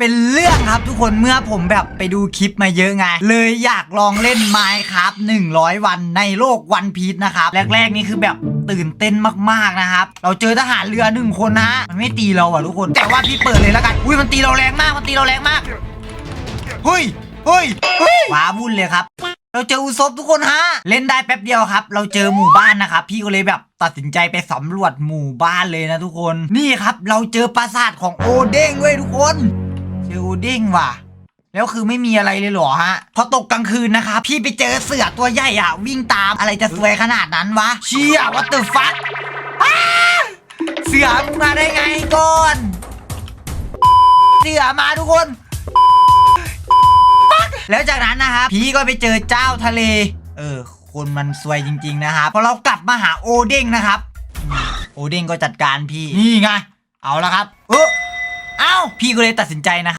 เป็นเรื่องครับทุกคนเมื่อผมแบบไปดูคลิปมาเยอะไง เลยอยากลองเล่นไมค์ครับ100 วันในโลกวันพีชนะครับแรกๆนี่คือแบบตื่นเต้นมากๆนะครับ เราเจอทหารเรือหนึ่งคนนะ มันไม่ตีเราอะทุกคน แต่ว่าพี่เปิดเลยแล้วกัน อุ้ยมันตีเราแรงมาก มันตีเราแรงมากเฮ้ยเฮ้ยเฮ้ยว้าวุ่นเลยครับ เราเจออุซบทุกคนฮะ เล่นได้แป๊บเดียวครับ เราเจอหมู่บ้านนะครับ พี่ก็เลยแบบตัดสินใจไปสำรวจหมู่บ้านเลยนะทุกคน นี่ครับ เราเจอปราสาทของโอเด้งเว้ยทุกคน เจอโอเด้งว่ะ แล้วคือไม่มีอะไรเลยเหรอฮะ พอตกกลางคืนนะครับพี่ไปเจอเสือตัวใหญ่อะวิ่งตามอะไรจะสวยขนาดนั้นวะ เชี่ยวัตเตอร์ฟัคเสือมึงมาได้ไงก่อน เสือมาทุกคนแล้วจากนั้นนะครับพี่ก็ไปเจอเจ้าทะเล เออ คนมันซวยจริง ๆ นะครับพอเรากลับมาหาโอเด้งนะครับ โอเด้งก็จัดการพี่ นี่ไง เอาละครับ เออเอ้า พี่ก็เลยตัดสินใจนะ